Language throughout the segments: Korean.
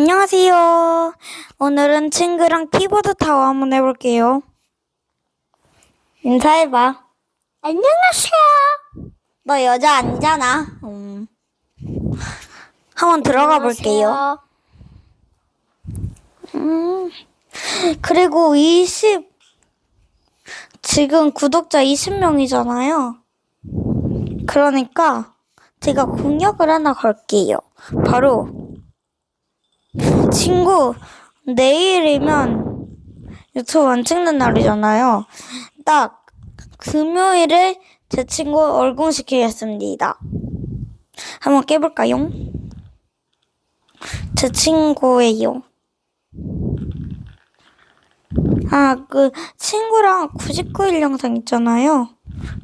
안녕하세요. 오늘은 친구랑 키보드 타워 한번 해볼게요. 인사해봐. 안녕하세요. 너 여자 아니잖아. 음. 한번 들어가 볼게요. 음. 그리고 20, 지금 구독자 20명이잖아요. 그러니까 제가 공약을 하나 걸게요. 바로 친구, 내일이면 유튜브 안 찍는 날이잖아요. 딱 금요일에 제 친구 얼공시키겠습니다. 한번 깨볼까요? 제 친구예요. 아, 그 친구랑 99일 영상 있잖아요.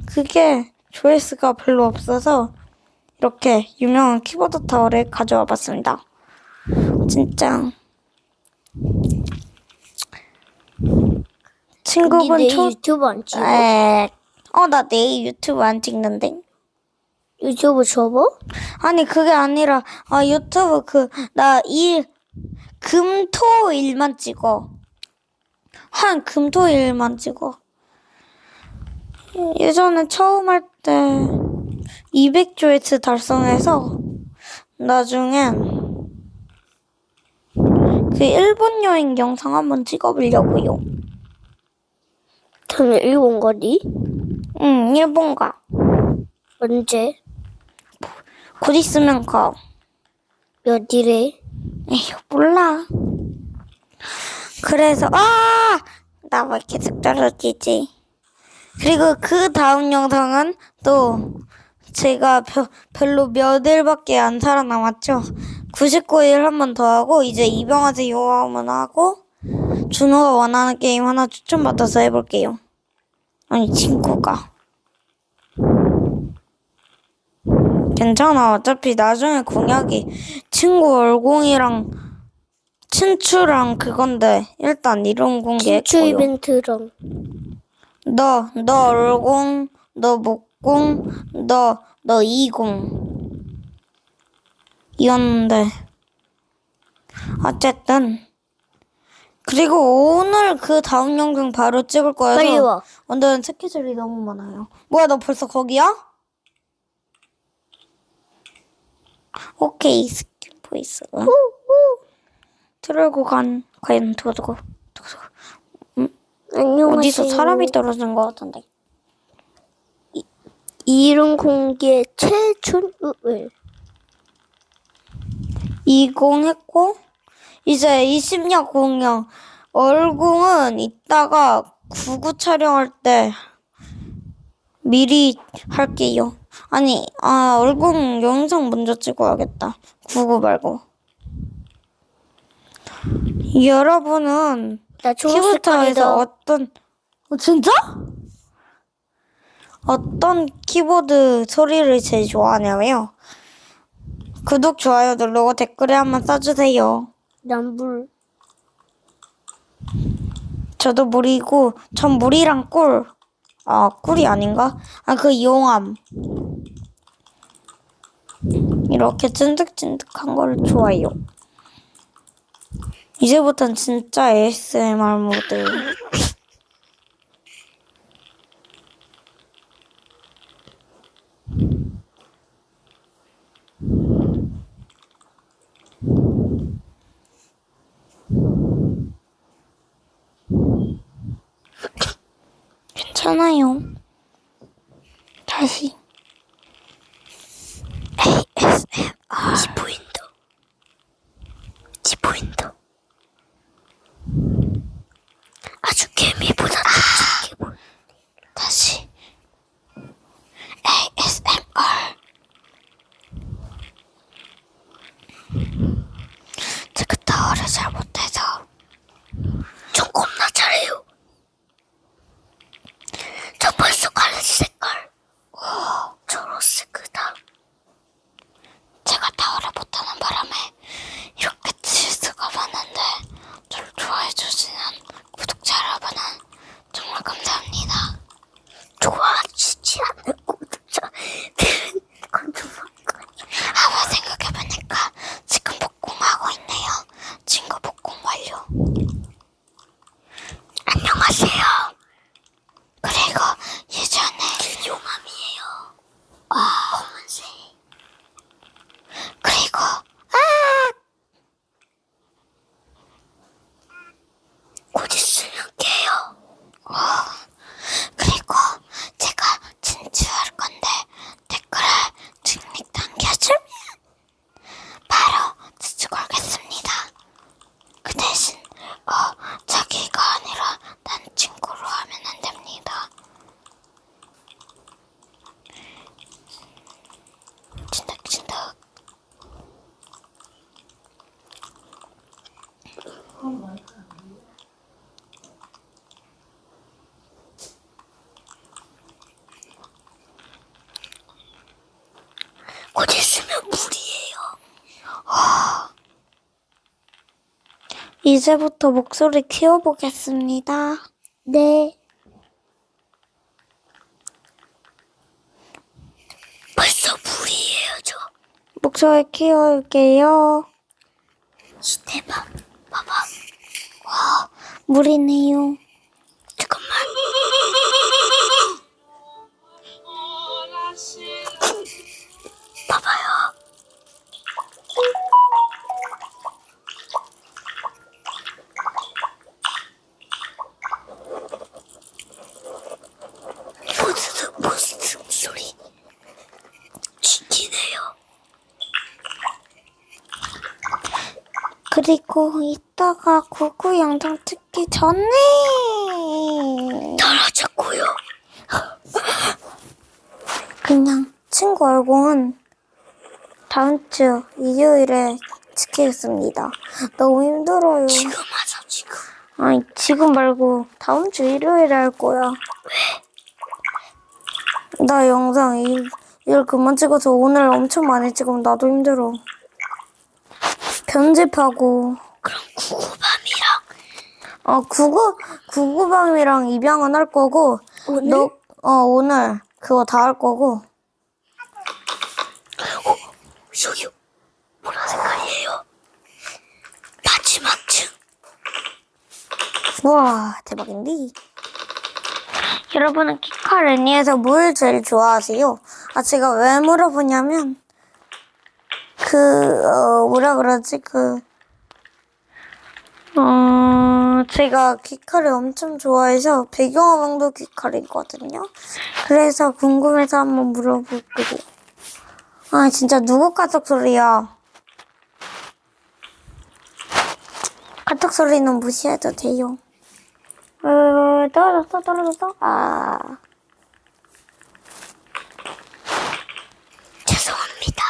그게 조회수가 별로 없어서 이렇게 유명한 키보드 타워를 가져와 봤습니다. 진짜 친구분 내초 유튜브 안 찍어? 에, 어, 나 내일 유튜브 안 찍는데. 유튜브 접어? 아니, 그게 아니라, 아, 유튜브 그, 나 일, 금, 토, 일만 찍어. 한 금, 토, 일만 찍어. 예전에 처음 할 때, 200조회수 달성해서, 나중엔, 그 일본 여행 영상 한번 찍어보려고요. 저는 일본 거리? 응, 일본 가. 언제? 곧 있으면 가. 몇 일에? 에휴, 몰라. 그래서, 아! 나 왜 계속 떨어지지? 그리고 그 다음 영상은 또 제가 벼- 별로 몇 일밖에 안 살아남았죠. 99일 한 번 더 하고, 이제 이병하세요 하면 하고, 준호가 원하는 게임 하나 추천받아서 해볼게요. 아니, 친구가. 괜찮아. 어차피 나중에 공약이 친구 얼공이랑 친추랑 그건데 일단 이런 공개 긴추 했고요. 이벤트랑 너, 너 얼공, 너 목공, 너, 너 이공. 이었는데 어쨌든 그리고 오늘 그 다음 영상 바로 찍을 거여서 빨리 와. 오늘은 스케줄이 너무 많아요. 뭐야 너 벌써 거기야? 오케이 스킨 보이스. 들고 간 과연 두고 두고 음, 안녕하세요. 어디서 사람이 떨어진 것 같은데. 이런 공개 최초 20했고 이제 20년 공연 얼공은 이따가 구구 촬영할 때 미리 할게요. 아니 아 얼공 영상 먼저 찍어야겠다. 구구 말고. 여러분은 키보드에서 어떤 어, 진짜? 어떤 키보드 소리를 제일 좋아하냐면요. 구독, 좋아요 누르고 댓글에 한번 써주세요. 남불 저도 물이고 전 물이랑 꿀. 아 꿀이 아닌가? 아 그 용암. 이렇게 찐득찐득한 걸 좋아해요. 이제부턴 진짜 ASMR 모드. 괜찮아요. 다시. ASMR. 지포인터 지포인터 아주 개미보다 더 작게 보여. 다시. ASMR. 제가 타워를 잘 못해서. 저 겁나 잘해요. 저 벌써 갈라지 색깔. 곧 있으면 불이에요. 이제부터 목소리 키워보겠습니다. 네. 벌써 불이에요, 저. 목소리 키워올게요. 이 대박. 봐봐. 물이네요. 그리고 이따가 구구 영상 찍기 전에 떨어졌고요. 그냥 친구 얼굴은 다음 주 일요일에 찍히겠습니다. 너무 힘들어요. 지금 하자 지금. 아니 지금 말고 다음 주 일요일에 할 거야. 나 영상 일, 일 그만 찍어서 오늘 엄청 많이 찍으면 나도 힘들어. 편집하고 그럼 구구밤이랑 어 구구 구구밤이랑 입양은 할 거고 오늘? 너 어 오늘 그거 다 할 거고 저기 보라 색깔이에요. 마지막 층. 우와 대박인데 여러분은 키카 레니에서 뭘 제일 좋아하세요? 아 제가 왜 물어보냐면 그 어, 뭐라 그러지 그 어, 제가 귀칼을 엄청 좋아해서 배경화면도 귀칼이거든요. 그래서 궁금해서 한번 물어볼게요. 아, 진짜 누구 카톡 소리야? 카톡 소리는 무시해도 돼요. 어, 떨어졌어, 떨어졌어? 아, 죄송합니다.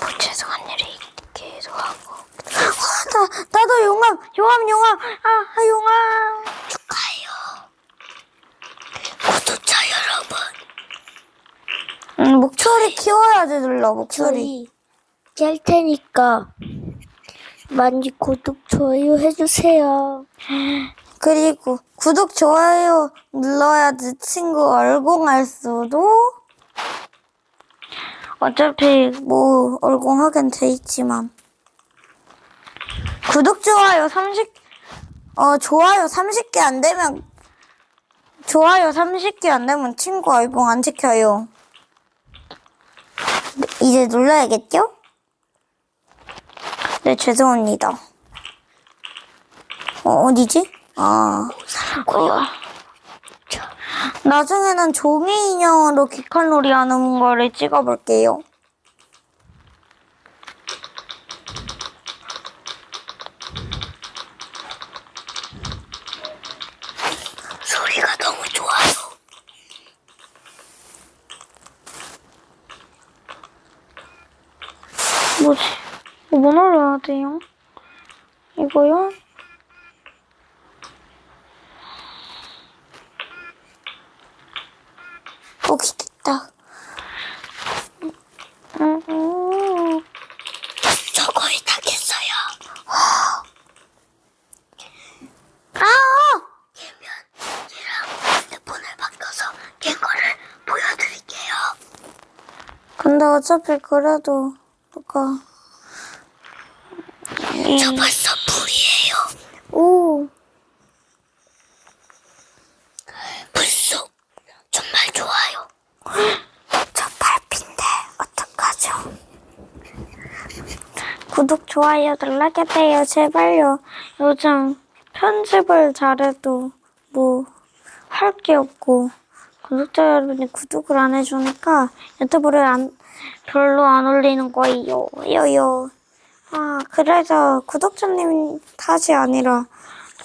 뭐 죄송한 일이 계속 하고. 아, 나, 나도 용암, 용암, 용암, 아, 아 용암. 축하해요. 구독자 여러분. 음, 목소리 키워야지, 눌러, 목소리. 깰 테니까 많이 구독 좋아요 해주세요. 그리고 구독, 좋아요 눌러야지 친구 얼공할 수도. 어차피 뭐 얼공하긴 돼 있지만. 구독, 좋아요 30, 어, 좋아요 30개 안 되면, 좋아요 30개 안 되면 친구 얼공 안 지켜요. 네, 이제 눌러야겠죠? 네, 죄송합니다. 어, 어디지? 아. 자, 나중에는 종이 인형으로 귀칼놀이 하는 거를 찍어볼게요. 소리가 너무 좋아요. 뭐지? 뭐 눌러야 돼요? 이거요? 오케이, 됐다. 저 거의 다 깼어요. 아! 깨면 얘랑 핸드폰을 바꿔서 깬 거를 보여드릴게요. 근데 어차피 그래도 누가 저 벌써 불이에요. 오 불속 정말 좋아요. 저 발핀데 어떡하죠? 구독, 좋아요 눌러주세요. 제발요. 요즘 편집을 잘해도 뭐 할 게 없고 구독자 여러분이 구독을 안 해주니까 유튜브를 안, 별로 안 올리는 거예요. 요요. 아, 그래서 구독자님 탓이 아니라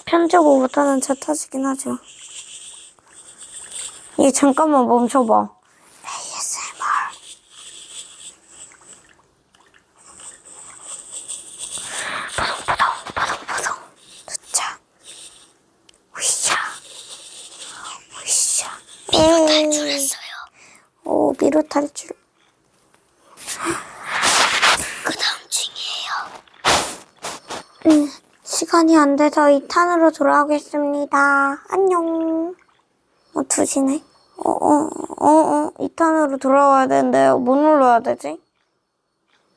편집 못하는 제 탓이긴 하죠. 얘 잠깐만 멈춰봐. ASMR. 보송보송, 보송보송. 두차. 으쌰. 으쌰. 미로 탈출했어요. 오, 미로 탈출. 시간이 안 돼서 2탄으로 돌아오겠습니다. 안녕. 어, 2시네? 어, 어, 어, 어, 2탄으로 돌아와야 되는데, 뭐 눌러야 되지?